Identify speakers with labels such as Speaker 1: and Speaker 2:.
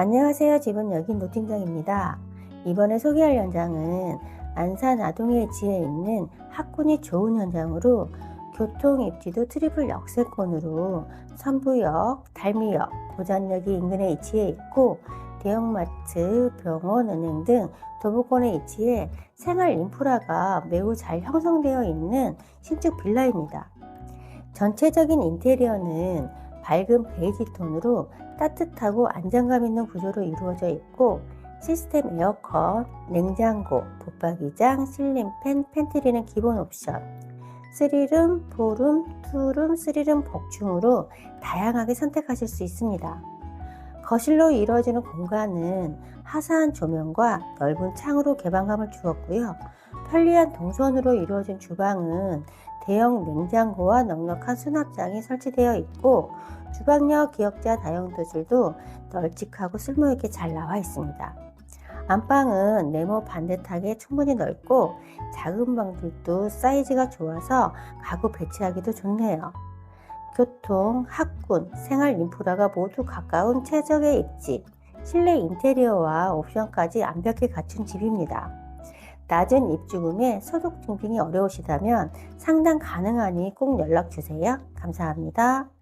Speaker 1: 안녕하세요. 집은 여기 노팀장입니다. 이번에 소개할 현장은 안산 아동에 지에 있는 학군이 좋은 현장으로 교통 입지도 트리플 역세권으로 선부역, 달미역, 고잔역이 인근에 위치해 있고 대형마트, 병원, 은행 등 도보권에 위치해 생활 인프라가 매우 잘 형성되어 있는 신축 빌라입니다. 전체적인 인테리어는 밝은 베이지 톤으로 따뜻하고 안정감 있는 구조로 이루어져 있고 시스템 에어컨, 냉장고, 붙박이장, 실린팬, 팬트리는 기본 옵션 3룸, 4룸, 2룸, 3룸 복층으로 다양하게 선택하실 수 있습니다. 거실로 이루어지는 공간은 화사한 조명과 넓은 창으로 개방감을 주었고요. 편리한 동선으로 이루어진 주방은 대형 냉장고와 넉넉한 수납장이 설치되어 있고 주방역 기역자 다용도실도 널찍하고 쓸모있게 잘 나와 있습니다. 안방은 네모 반듯하게 충분히 넓고 작은 방들도 사이즈가 좋아서 가구 배치하기도 좋네요. 교통, 학군, 생활 인프라가 모두 가까운 최적의 입지, 실내 인테리어와 옵션까지 완벽히 갖춘 집입니다. 낮은 입주금에 소득 증빙이 어려우시다면 상담 가능하니 꼭 연락 주세요. 감사합니다.